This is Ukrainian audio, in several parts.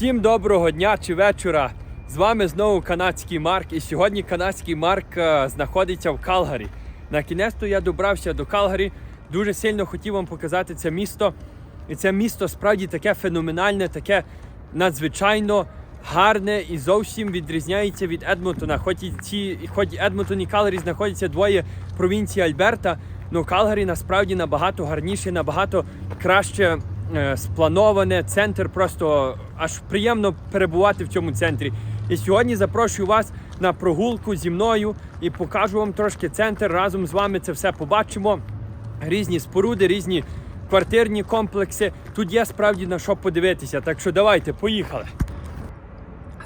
Всім доброго дня чи вечора. З вами знову канадський Марк. І сьогодні канадський Марк е, знаходиться в Калгарі. На кінець-то я добрався до Калгарі. Дуже сильно хотів вам показати це місто. І це місто справді таке феноменальне, таке надзвичайно гарне і зовсім відрізняється від Едмонтона. Хоч і ці, хоч Едмонтон і Калгарі знаходяться двоє провінції Альберта. Ну Калгарі насправді набагато гарніше, набагато краще сплановане. Центр просто аж приємно перебувати в цьому центрі. І сьогодні запрошую вас на прогулку зі мною і покажу вам трошки центр. Разом з вами це все побачимо. Різні споруди, різні квартирні комплекси. Тут є справді на що подивитися. Так що давайте, поїхали.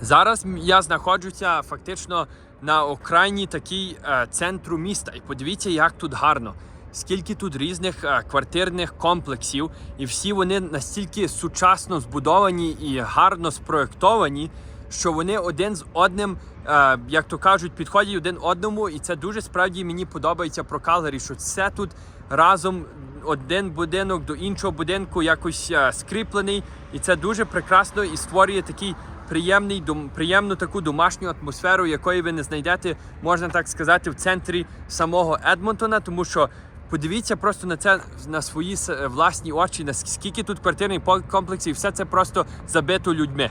Зараз я знаходжуся фактично на окраїні такій е, центру міста. І подивіться, як тут гарно. Скільки тут різних е, квартирних комплексів, і всі вони настільки сучасно збудовані і гарно спроєктовані, що вони один з одним, е, як то кажуть, підходять один одному. І це дуже справді мені подобається про Калгарі, що все тут разом один будинок до іншого будинку якось е, скріплений, і це дуже прекрасно і створює такий приємний дом- приємну таку домашню атмосферу, якої ви не знайдете, можна так сказати, в центрі самого Едмонтона, тому що. Подивіться просто на це на свої власні очі, наскільки тут квартирних по- комплексів, і все це просто забито людьми.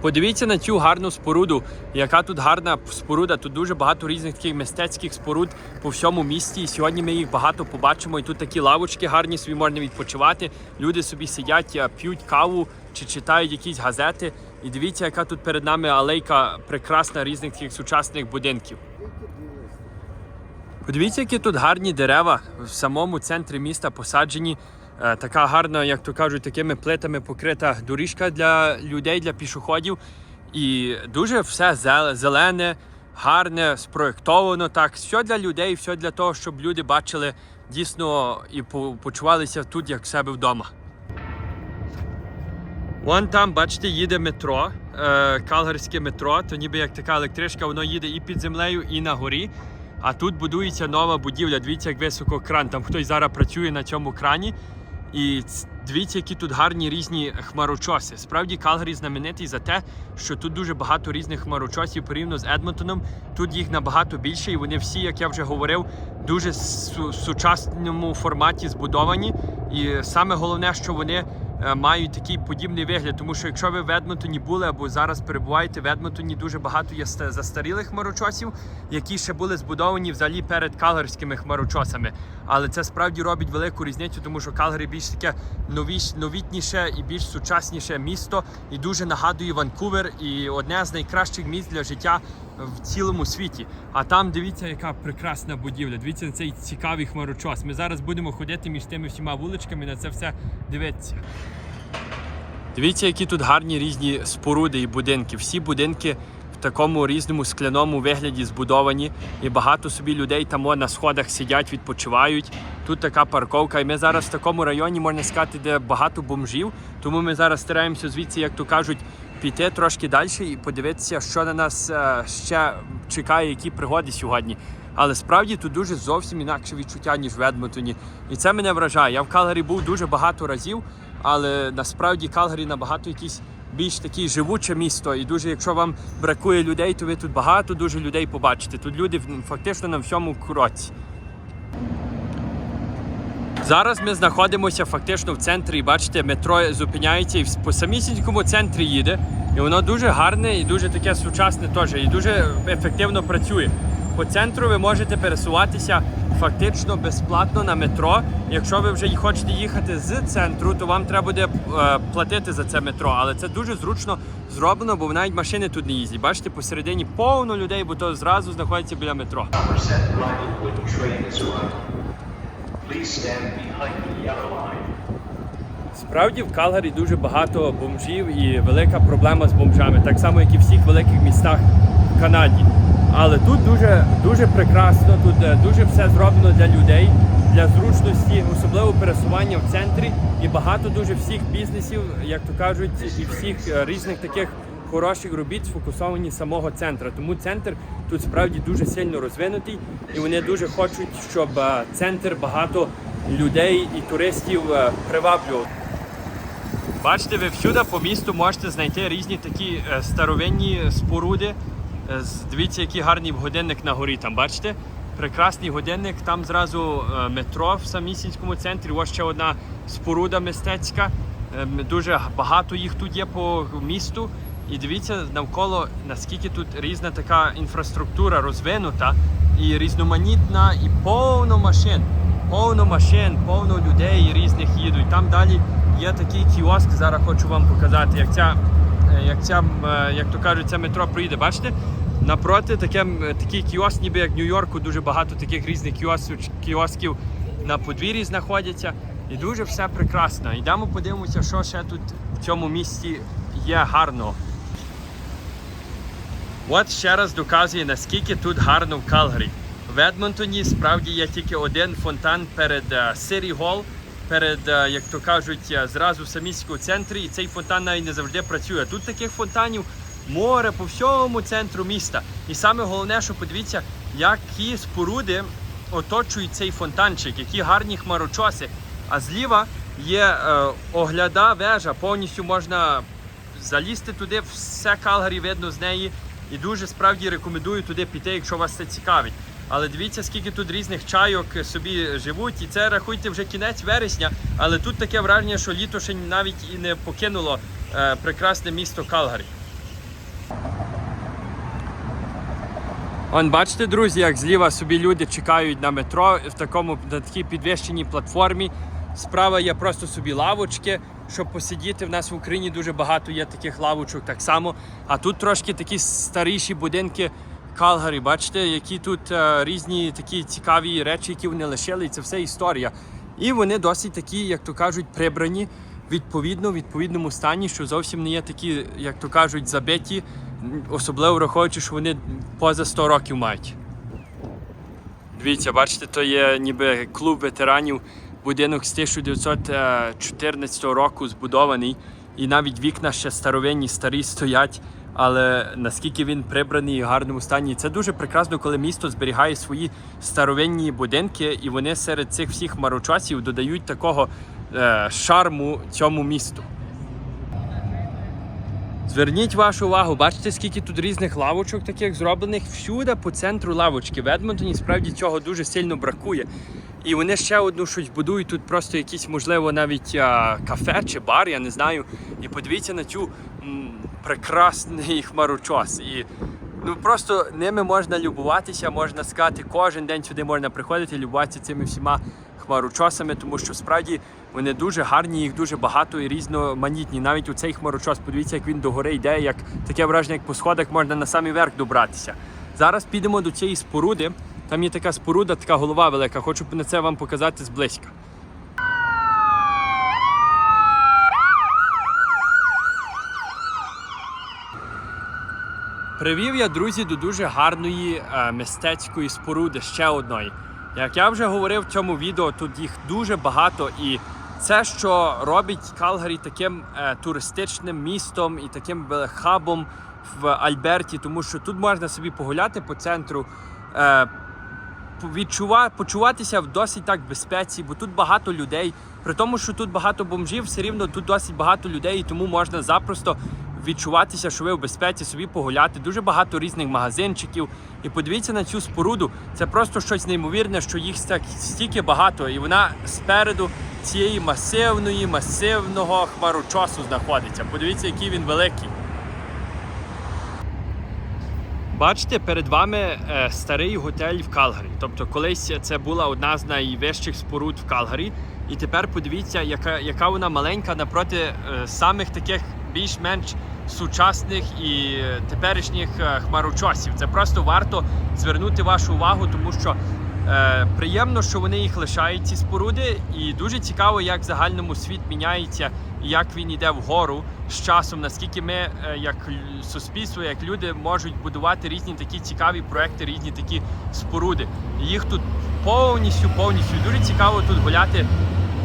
Подивіться на цю гарну споруду, яка тут гарна споруда. Тут дуже багато різних таких мистецьких споруд по всьому місті. І сьогодні ми їх багато побачимо. І тут такі лавочки гарні, собі можна відпочивати. Люди собі сидять, п'ють каву чи читають якісь газети. І дивіться, яка тут перед нами алейка прекрасна різних таких сучасних будинків. Подивіться, які тут гарні дерева в самому центрі міста посаджені. Е, Така гарна, як то кажуть, такими плитами покрита доріжка для людей, для пішоходів. І дуже все зелене, гарне, спроєктовано так. Все для людей, все для того, щоб люди бачили дійсно і почувалися тут, як в себе вдома. Вон там, бачите, їде метро, е, калгарське метро, то ніби як така електричка, воно їде і під землею, і на горі. А тут будується нова будівля. Дивіться, як високо кран. Там хтось зараз працює на цьому крані. І дивіться, які тут гарні різні хмарочоси. Справді Калгарі знаменитий за те, що тут дуже багато різних хмарочосів порівняно з Едмонтоном. Тут їх набагато більше, і вони всі, як я вже говорив, дуже су- сучасному форматі збудовані. І саме головне, що вони мають такий подібний вигляд. Тому що якщо ви в Едмонтоні були або зараз перебуваєте в Едмонтоні, дуже багато є застарілих хмарочосів, які ще були збудовані взагалі перед калгарськими хмарочосами. Але це справді робить велику різницю, тому що Калгарі більш таке новіш, новітніше і більш сучасніше місто, і дуже нагадує Ванкувер, і одне з найкращих місць для життя в цілому світі. А там дивіться, яка прекрасна будівля. Дивіться на цей цікавий хмарочос. Ми зараз будемо ходити між тими всіма вуличками на це все дивитися. Дивіться, які тут гарні різні споруди і будинки. Всі будинки в такому різному скляному вигляді збудовані, і багато собі людей там о, на сходах сидять, відпочивають. Тут така парковка. І ми зараз в такому районі, можна сказати, де багато бомжів. Тому ми зараз стараємося звідси, як то кажуть, піти трошки далі і подивитися, що на нас е, ще чекає, які пригоди сьогодні. Але справді тут дуже зовсім інакше відчуття, ніж в Едмонтоні. І це мене вражає. Я в Калгарі був дуже багато разів, але насправді Калгарі набагато якийсь більш таке живуче місто. І дуже, якщо вам бракує людей, то ви тут багато дуже людей побачите. Тут люди фактично на всьому кроці. Зараз ми знаходимося фактично в центрі. Бачите, метро зупиняється і по самісінькому центрі їде. І воно дуже гарне і дуже таке сучасне теж, і дуже ефективно працює. По центру ви можете пересуватися фактично безплатно на метро. Якщо ви вже хочете їхати з центру, то вам треба буде е, платити за це метро. Але це дуже зручно зроблено, бо навіть машини тут не їздять. Бачите, посередині повно людей, бо то зразу знаходиться біля метро. Справді в Калгарі дуже багато бомжів і велика проблема з бомжами, так само, як і в всіх великих містах в Канаді. Але тут дуже, дуже прекрасно, тут е, дуже все зроблено для людей, для зручності, особливо пересування в центрі. І багато дуже всіх бізнесів, як то кажуть, і всіх е, різних таких хороших робіт сфокусовані з самого центру. Тому центр тут справді дуже сильно розвинутий, і вони дуже хочуть, щоб е, центр багато людей і туристів е, приваблював. Бачите, ви всюди по місту можете знайти різні такі е, старовинні споруди. Дивіться, який гарний годинник на горі. Там бачите? Прекрасний годинник. Там зразу метро в самісінському центрі. Ось ще одна споруда мистецька. Дуже багато їх тут є по місту. І дивіться навколо наскільки тут різна така інфраструктура розвинута і різноманітна, і повно машин. Повно машин, повно людей різних їдуть. Там далі є такий кіоск. Зараз хочу вам показати, як ця, е, як ця, е, як то кажуть, це метро приїде. Бачите? Напроти таке, такий кіоск, ніби як Нью-Йорку, дуже багато таких різних кіосків на подвір'ї знаходяться. І дуже все прекрасно. Йдемо подивимося, що ще тут в цьому місті є гарного. От ще раз доказує, наскільки тут гарно в Калгарі. В Едмонтоні справді є тільки один фонтан перед Сирі Гол, перед, е, як то кажуть, е, зразу в саміському центрі, і цей фонтан навіть не завжди працює. Тут таких фонтанів море по всьому центру міста. І саме головне, що подивіться, які споруди оточують цей фонтанчик, які гарні хмарочоси. А зліва є е, огляда вежа, повністю можна залізти туди, все Калгарі видно з неї. І дуже справді рекомендую туди піти, якщо вас це цікавить. Але дивіться, скільки тут різних чайок собі живуть, і це рахуйте вже кінець вересня. Але тут таке враження, що літо ще навіть і не покинуло е, прекрасне місто Калгарі. Он бачите, друзі, як зліва собі люди чекають на метро в такому на такій підвищеній платформі. Справа є просто собі лавочки, щоб посидіти. В нас в Україні дуже багато є таких лавочок так само. А тут трошки такі старіші будинки Калгарі. Бачите, які тут е, різні такі цікаві речі, які вони лишили. І це все історія. І вони досить такі, як то кажуть, прибрані відповідно в відповідному стані, що зовсім не є такі, як то кажуть, забиті, особливо враховуючи, що вони поза 100 років мають. Дивіться, бачите, то є ніби клуб ветеранів, будинок з 1914 року збудований, і навіть вікна ще старовинні, старі стоять. Але наскільки він прибраний і в гарному стані, це дуже прекрасно, коли місто зберігає свої старовинні будинки, і вони серед цих всіх марочосів додають такого е, шарму цьому місту. Зверніть вашу увагу, бачите, скільки тут різних лавочок таких зроблених всюди по центру лавочки. В Едмонтоні справді цього дуже сильно бракує. І вони ще одну щось будують тут просто якісь, можливо, навіть а, кафе чи бар, я не знаю. І подивіться на цю м, прекрасний хмарочос. І ну просто ними можна любуватися, можна сказати, кожен день сюди можна приходити любуватися цими всіма хмарочосами, тому що справді вони дуже гарні, їх дуже багато і різноманітні. Навіть у цей хмарочос, подивіться, як він догори йде, як таке враження, як по сходах можна на самий верх добратися. Зараз підемо до цієї споруди. Там є така споруда, така голова велика. Хочу на це вам показати зблизька. Привів я, друзі, до дуже гарної е, мистецької споруди, ще одної. Як я вже говорив в цьому відео, тут їх дуже багато, і це, що робить Калгарі таким е, туристичним містом і таким хабом в Альберті, тому що тут можна собі погуляти по центру, е, відчува, почуватися в досить так безпеці, бо тут багато людей. При тому, що тут багато бомжів, все рівно тут досить багато людей, і тому можна запросто відчуватися, що ви в безпеці, собі погуляти. Дуже багато різних магазинчиків. І подивіться на цю споруду. Це просто щось неймовірне, що їх стак- стільки багато, і вона спереду цієї масивної, масивного хмарочосу знаходиться. Подивіться, який він великий. Бачите, перед вами е, старий готель в Калгарі. Тобто, колись це була одна з найвищих споруд в Калгарі. І тепер подивіться, яка, яка вона маленька напроти е, самих таких більш-менш сучасних і теперішніх е, хмарочосів. Це просто варто звернути вашу увагу, тому що е, приємно, що вони їх лишають, ці споруди, і дуже цікаво, як загальному світ міняється як він йде вгору з часом, наскільки ми, е, як суспільство, як люди, можуть будувати різні такі цікаві проекти, різні такі споруди. Їх тут повністю, повністю дуже цікаво тут гуляти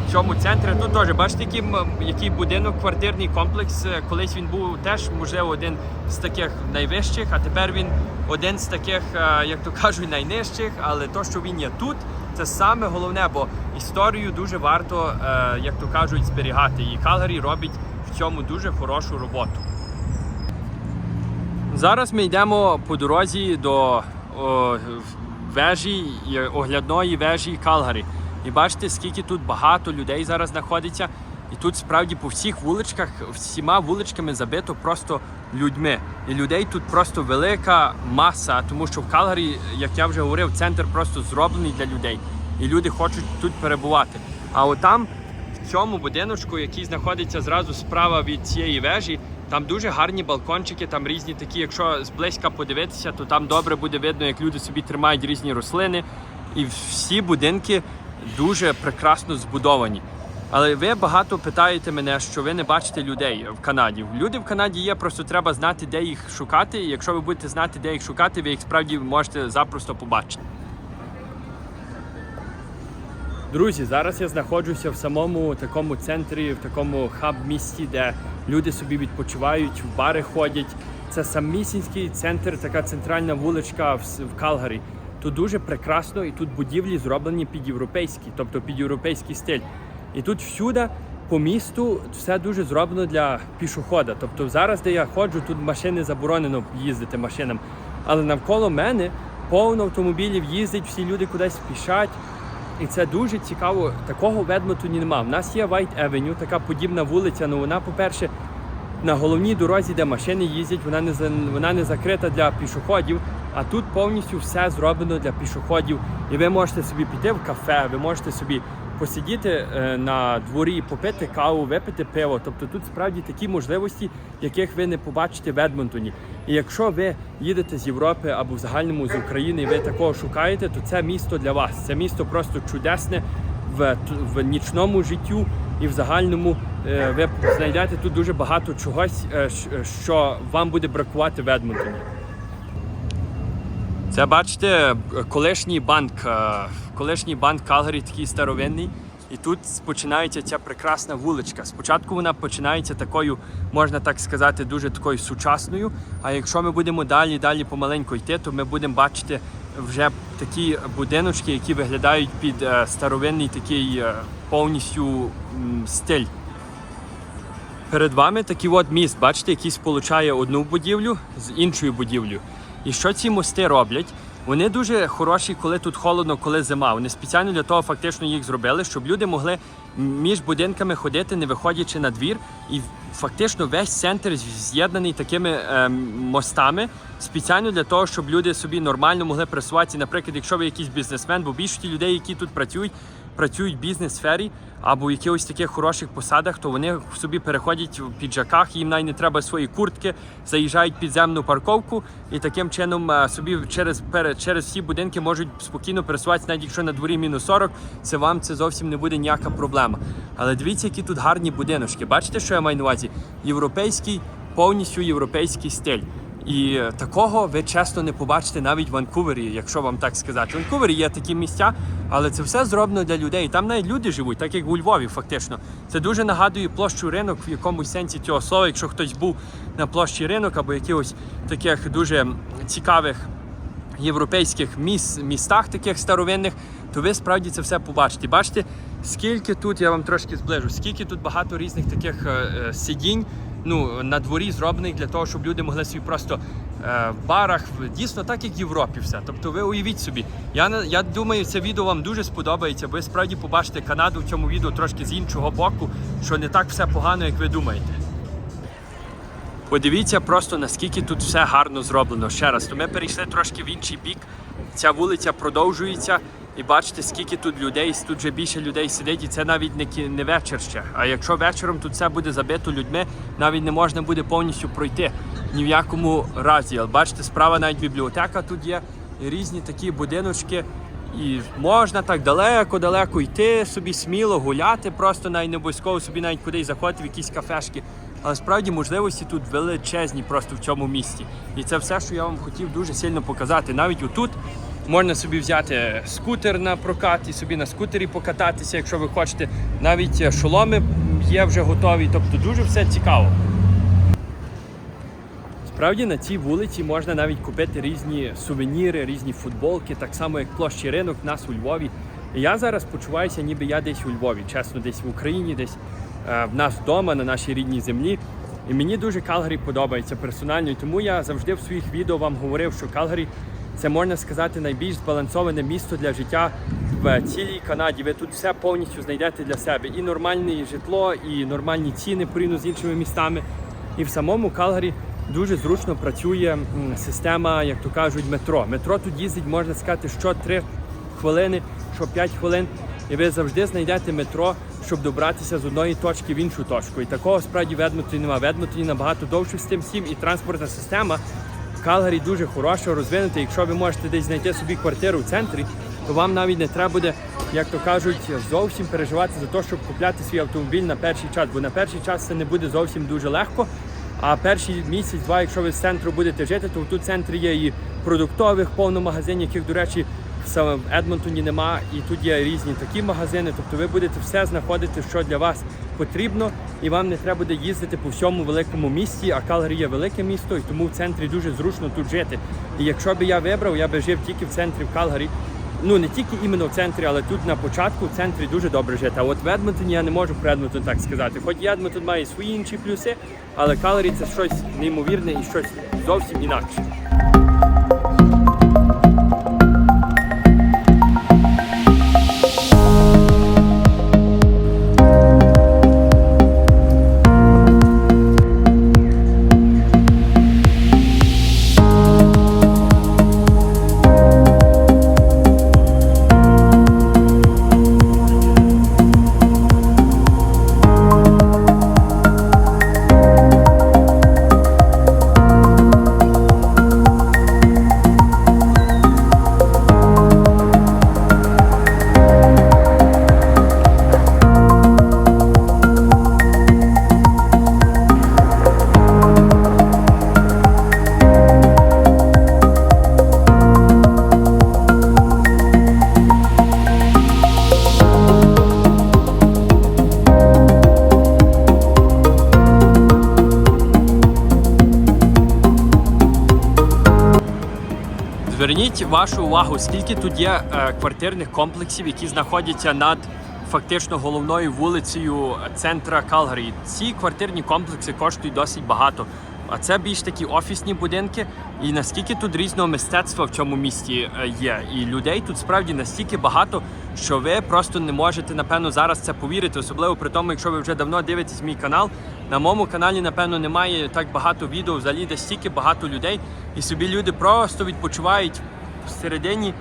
в цьому центрі. Тут теж бачите, який, який будинок, квартирний комплекс. Е, Колись він був теж, можливо, один з таких найвищих, а тепер він один з таких, е, як то кажуть, найнижчих. Але то, що він є тут, це саме головне, бо історію дуже варто, е, як то кажуть, зберігати. І Калгарі робить в цьому дуже хорошу роботу. Зараз ми йдемо по дорозі до о, вежі, оглядної вежі Калгарі. І бачите, скільки тут багато людей зараз знаходиться. І тут справді по всіх вуличках, всіма вуличками забито просто людьми. І людей тут просто велика маса, тому що в Калгарі, як я вже говорив, центр просто зроблений для людей. І люди хочуть тут перебувати. А отам, в цьому будиночку, який знаходиться зразу справа від цієї вежі, там дуже гарні балкончики, там різні такі. Якщо зблизька подивитися, то там добре буде видно, як люди собі тримають різні рослини. І всі будинки дуже прекрасно збудовані. Але ви багато питаєте мене, що ви не бачите людей в Канаді. Люди в Канаді є, просто треба знати, де їх шукати. І якщо ви будете знати, де їх шукати, ви їх справді можете запросто побачити. Друзі, зараз я знаходжуся в самому такому центрі, в такому хаб-місті, де люди собі відпочивають, в бари ходять. Це самісінький центр, така центральна вуличка в Калгарі. Тут дуже прекрасно, і тут будівлі зроблені під європейський, тобто під європейський стиль. І тут всюди по місту все дуже зроблено для пішохода. Тобто зараз, де я ходжу, тут машини заборонено їздити машинам. Але навколо мене повно автомобілів їздить, всі люди кудись спішать. І це дуже цікаво. Такого в Едмонтоні нема. У нас є White Avenue, така подібна вулиця. але вона, по-перше, на головній дорозі, де машини їздять, вона не вона не закрита для пішоходів. А тут повністю все зроблено для пішоходів. І ви можете собі піти в кафе, ви можете собі посидіти е, на дворі, попити каву, випити пиво. Тобто тут справді такі можливості, яких ви не побачите в Едмонтоні. І якщо ви їдете з Європи або в загальному з України, і ви такого шукаєте, то це місто для вас. Це місто просто чудесне в, в нічному життю і в загальному е, ви знайдете тут дуже багато чогось, е, що вам буде бракувати в Едмонтоні. Це бачите, колишній банк, е, колишній банк Калгарі такий старовинний. І тут починається ця прекрасна вуличка. Спочатку вона починається такою, можна так сказати, дуже такою сучасною. А якщо ми будемо далі, далі помаленьку йти, то ми будемо бачити вже такі будиночки, які виглядають під е, старовинний такий е, повністю стиль. Перед вами такий от міст, бачите, який сполучає одну будівлю з іншою будівлею. І що ці мости роблять? Вони дуже хороші, коли тут холодно, коли зима. Вони спеціально для того фактично їх зробили, щоб люди могли між будинками ходити, не виходячи на двір. І фактично весь центр з'єднаний такими ем, мостами спеціально для того, щоб люди собі нормально могли пресуватися. Наприклад, якщо ви якийсь бізнесмен, бо більшості людей, які тут працюють, працюють в бізнес-сфері або в якихось таких хороших посадах, то вони собі переходять в піджаках, їм навіть не треба свої куртки, заїжджають в підземну парковку і таким чином е, собі через через всі будинки можуть спокійно пересуватися, навіть якщо на дворі мінус 40, це вам це зовсім не буде ніяка проблема. Але дивіться, які тут гарні будиночки. Бачите, що я маю на увазі? Європейський, повністю європейський стиль. І такого ви часто не побачите навіть в Ванкувері, якщо вам так сказати. В Ванкувері є такі місця, але це все зроблено для людей. Там навіть люди живуть, так як у Львові, фактично. Це дуже нагадує площу ринок в якомусь сенсі цього слова. Якщо хтось був на площі ринок або якихось таких дуже цікавих європейських міс, містах, таких старовинних, то ви справді це все побачите. Бачите, скільки тут, я вам трошки зближу, скільки тут багато різних таких е, е, сидінь ну, на дворі зроблених для того, щоб люди могли собі просто е, в барах, дійсно так, як в Європі все. Тобто ви уявіть собі. Я, я думаю, це відео вам дуже сподобається, ви справді побачите Канаду в цьому відео трошки з іншого боку, що не так все погано, як ви думаєте. Подивіться просто наскільки тут все гарно зроблено. Ще раз, то ми перейшли трошки в інший бік. Ця вулиця продовжується, і бачите, скільки тут людей, тут вже більше людей сидить, і це навіть не, не вечір ще. А якщо вечором тут все буде забито людьми, навіть не можна буде повністю пройти ні в якому разі. Але бачите, справа навіть бібліотека тут є, і різні такі будиночки. І можна так далеко-далеко йти, собі сміло гуляти, просто навіть не обов'язково собі навіть кудись заходити в якісь кафешки. Але справді можливості тут величезні просто в цьому місті. І це все, що я вам хотів дуже сильно показати. Навіть отут можна собі взяти скутер на прокат і собі на скутері покататися, якщо ви хочете. Навіть е, шоломи є вже готові. Тобто дуже все цікаво. Справді на цій вулиці можна навіть купити різні сувеніри, різні футболки, так само як площі ринок в нас у Львові. І я зараз почуваюся, ніби я десь у Львові, чесно, десь в Україні, десь е, в нас вдома, на нашій рідній землі. І мені дуже Калгарі подобається персонально. І тому я завжди в своїх відео вам говорив, що Калгарі це можна сказати найбільш збалансоване місто для життя в цілій Канаді. Ви тут все повністю знайдете для себе. І нормальне житло, і нормальні ціни порівняно з іншими містами. І в самому Калгарі дуже зручно працює система, як то кажуть, метро. Метро тут їздить, можна сказати, що 3 хвилини, що 5 хвилин. І ви завжди знайдете метро, щоб добратися з одної точки в іншу точку. І такого справді в Едмонтоні немає. В Едмонтоні набагато довше з тим всім, і транспортна система Калгарі дуже хороша, розвинута. Якщо ви можете десь знайти собі квартиру в центрі, то вам навіть не треба буде, як то кажуть, зовсім переживати за те, щоб купляти свій автомобіль на перший час, бо на перший час це не буде зовсім дуже легко. А перший місяць-два, якщо ви з центру будете жити, то тут в центрі є і продуктових повно магазинів, яких, до речі, саме в Едмонтоні нема, і тут є різні такі магазини. Тобто ви будете все знаходити, що для вас потрібно, і вам не треба буде їздити по всьому великому місті. А Калгарі є велике місто, і тому в центрі дуже зручно тут жити. І якщо би я вибрав, я би жив тільки в центрі в Калгарі. Ну не тільки іменно в центрі, але тут на початку в центрі дуже добре жити. А от в Едмонтоні я не можу про Едмонтон так сказати. Хоч Едмонтон має свої інші плюси, але Калгарі це щось неймовірне і щось зовсім інакше. Вашу увагу, скільки тут є е, квартирних комплексів, які знаходяться над фактично головною вулицею центра Калгарі. Ці квартирні комплекси коштують досить багато. А це більш такі офісні будинки. І наскільки тут різного мистецтва в цьому місті е, є. І людей тут справді настільки багато, що ви просто не можете, напевно, зараз це повірити. Особливо при тому, якщо ви вже давно дивитесь мій канал. На моєму каналі, напевно, немає так багато відео, взагалі де стільки багато людей, і собі люди просто відпочивають всередині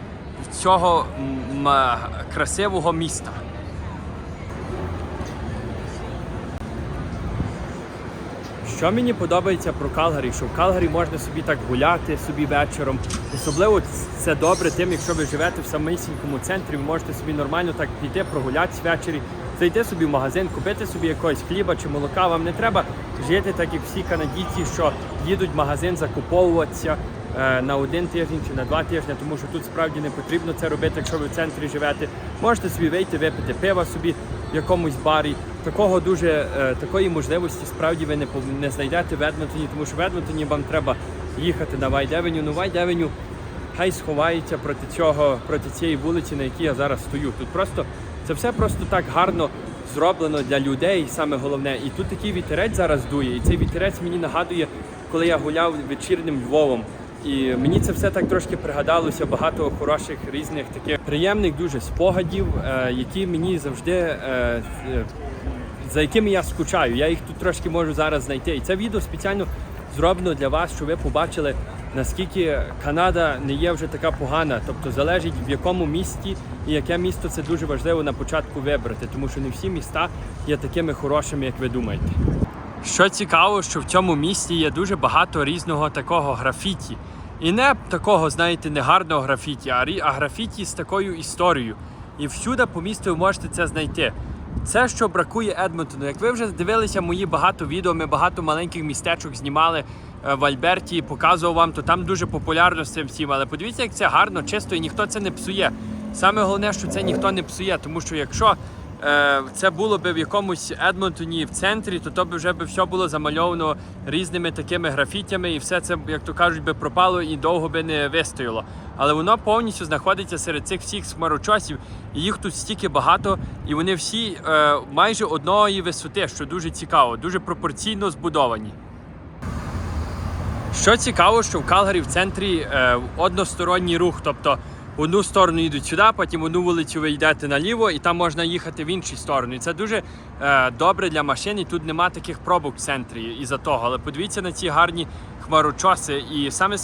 цього красивого міста. Що мені подобається про Калгарі, що в Калгарі можна собі так гуляти собі вечором. Особливо це добре тим, якщо ви живете в самісінькому центрі, ви можете собі нормально так піти, прогулятися ввечері, зайти собі в магазин, купити собі якогось хліба чи молока. Вам не треба жити так, як всі канадійці, що їдуть в магазин закуповуватися на один тиждень чи на два тижні, тому що тут справді не потрібно це робити, якщо ви в центрі живете. Можете собі вийти, випити пива собі в якомусь барі. Такого дуже е, такої можливості справді ви не не знайдете в Едмонтоні, тому що в Едмонтоні вам треба їхати на Вайдевеню. Ну Вайдевеню хай сховається проти цього, проти цієї вулиці, на якій я зараз стою. Тут просто це все просто так гарно зроблено для людей, саме головне. І тут такий вітерець зараз дує. І цей вітерець мені нагадує, коли я гуляв вечірнім Львовом. І мені це все так трошки пригадалося, багато хороших різних таких приємних дуже спогадів, е, які мені завжди е, е, за якими я скучаю. Я їх тут трошки можу зараз знайти. І це відео спеціально зроблено для вас, щоб ви побачили, наскільки Канада не є вже така погана. Тобто залежить в якому місті і яке місто це дуже важливо на початку вибрати, тому що не всі міста є такими хорошими, як ви думаєте. Що цікаво, що в цьому місті є дуже багато різного такого графіті. І не такого, знаєте, не гарного графіті, а графіті з такою історією. І всюди по місту ви можете це знайти. Це, що бракує Едмонтону. Як ви вже дивилися мої багато відео, ми багато маленьких містечок знімали е, в Альберті, показував вам, то там дуже популярно з цим всім. Але подивіться, як це гарно, чисто і ніхто це не псує. Саме головне, що це ніхто не псує, тому що якщо це було би в якомусь Едмонтоні в центрі, то то би вже би все було замальовано різними такими графітями, і все це, як то кажуть, би пропало і довго би не вистояло. Але воно повністю знаходиться серед цих всіх хмарочосів, і їх тут стільки багато, і вони всі е, майже одної висоти, що дуже цікаво, дуже пропорційно збудовані. Що цікаво, що в Калгарі в центрі е, односторонній рух, тобто в одну сторону йдуть сюди, потім в одну вулицю ви йдете наліво, і там можна їхати в іншу сторону. І це дуже е, добре для машин. І тут нема таких пробок в центрі із-за того. Але подивіться на ці гарні хмарочоси. І саме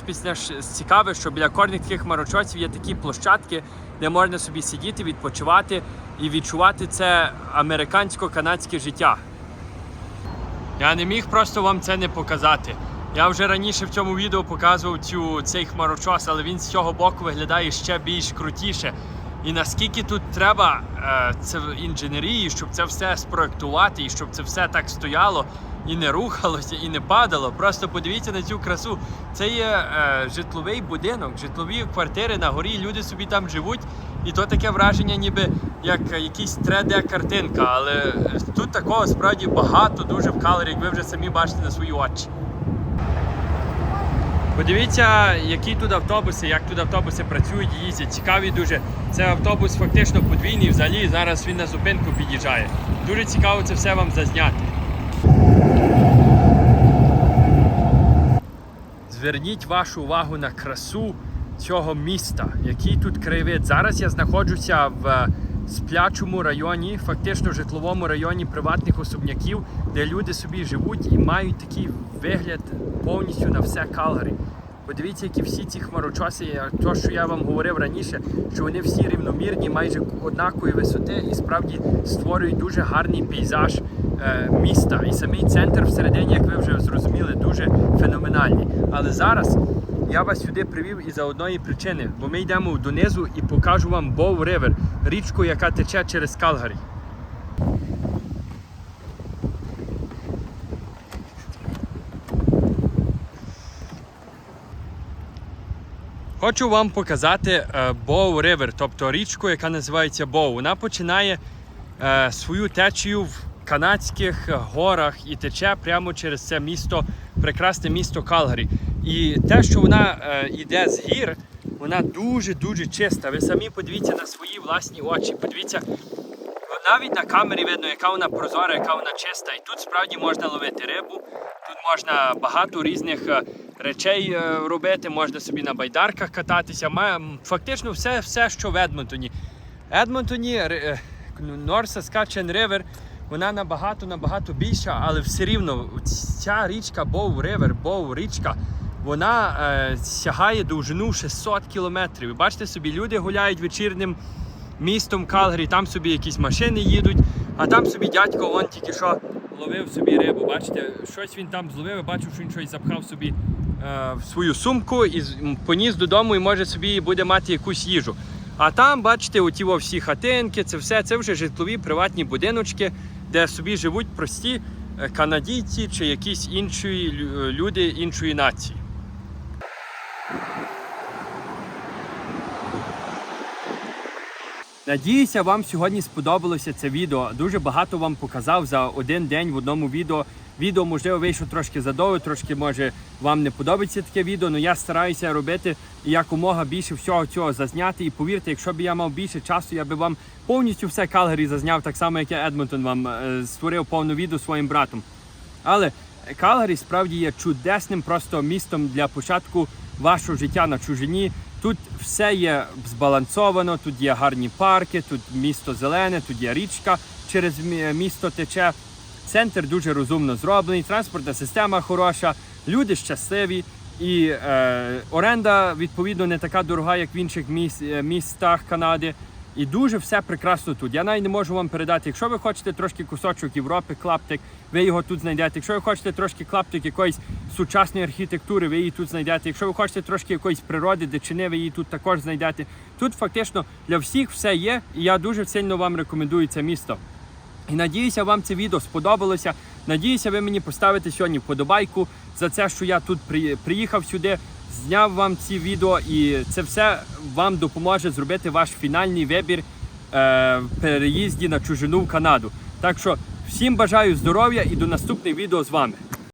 цікаве, що біля кожних таких хмарочосів є такі площадки, де можна собі сидіти, відпочивати і відчувати це американсько-канадське життя. Я не міг просто вам це не показати. Я вже раніше в цьому відео показував цю, цей хмарочос, але він з цього боку виглядає ще більш крутіше. І наскільки тут треба е, це інженерії, щоб це все спроектувати і щоб це все так стояло і не рухалося, і не падало. Просто подивіться на цю красу. Це є е, житловий будинок, житлові квартири на горі. Люди собі там живуть, і то таке враження, ніби як якийсь 3D-картинка. Але тут такого справді багато, дуже в калорі, як ви вже самі бачите на свої очі. Подивіться, які тут автобуси, як тут автобуси працюють їздять. Цікаві дуже. Це автобус фактично подвійний взагалі. Зараз він на зупинку під'їжджає. Дуже цікаво це все вам зазняти. Зверніть вашу увагу на красу цього міста, який тут краєвид. Зараз я знаходжуся в сплячому районі, фактично житловому районі приватних особняків, де люди собі живуть і мають такий вигляд повністю на все Калгарі. Подивіться, які всі ці хмарочоси, то, що я вам говорив раніше, що вони всі рівномірні, майже однакової висоти і справді створюють дуже гарний пейзаж е, міста. І самий центр всередині, як ви вже зрозуміли, дуже феноменальний. Але зараз я вас сюди привів із за одної причини, бо ми йдемо донизу і покажу вам Боу Ривер, річку, яка тече через Калгарі. Хочу вам показати Боу Ривер, тобто річку, яка називається Боу. Вона починає е, свою течію в канадських горах і тече прямо через це місто, прекрасне місто Калгарі. І те, що вона е, йде з гір, вона дуже-дуже чиста. Ви самі подивіться на свої власні очі. Подивіться, навіть на камері видно, яка вона прозора, яка вона чиста. І тут справді можна ловити рибу, тут можна багато різних е, речей е, робити, можна собі на байдарках кататися. Фактично все, все, що в Едмонтоні. Едмонтоні North Saskatchewan River, вона набагато набагато більша, але все рівно ця річка Боу Ривер, Боу річка, вона е, сягає довжину 600 кілометрів. Ви бачите собі, люди гуляють вечірнім містом Калгарі, там собі якісь машини їдуть, а там собі дядько вон тільки що ловив собі рибу. Бачите, щось він там зловив, я бачив, що він щось запхав собі е, в свою сумку і поніс додому і може собі буде мати якусь їжу. А там, бачите, оті всі хатинки, це все, це вже житлові приватні будиночки, де собі живуть прості е, канадійці чи якісь інші люди іншої нації. Надіюся, вам сьогодні сподобалося це відео. Дуже багато вам показав за один день в одному відео. Відео, можливо, вийшло трошки задовго, трошки може вам не подобається таке відео, але я стараюся робити якомога більше всього цього зазняти. І повірте, якщо б я мав більше часу, я би вам повністю все Калгарі зазняв, так само як я Едмонтон вам е, створив повне відео своїм братом. Але Калгарі справді є чудесним просто містом для початку вашого життя на чужині. Тут все є збалансовано, тут є гарні парки, тут місто зелене, тут є річка через місто тече. Центр дуже розумно зроблений, транспортна система хороша, люди щасливі. І е, оренда відповідно не така дорога, як в інших міс, містах Канади. І дуже все прекрасно тут. Я навіть не можу вам передати. Якщо ви хочете трошки кусочок Європи, клаптик, ви його тут знайдете. Якщо ви хочете трошки клаптик якоїсь сучасної архітектури, ви її тут знайдете. Якщо ви хочете трошки якоїсь природи, дичини, ви її тут також знайдете. Тут фактично для всіх все є, і я дуже сильно вам рекомендую це місто. І надіюся, вам це відео сподобалося. Надіюся, ви мені поставите сьогодні вподобайку за це, що я тут приїхав сюди, зняв вам ці відео, і це все вам допоможе зробити ваш фінальний вибір е, переїзді на чужину в Канаду. Так що всім бажаю здоров'я і до наступних відео з вами.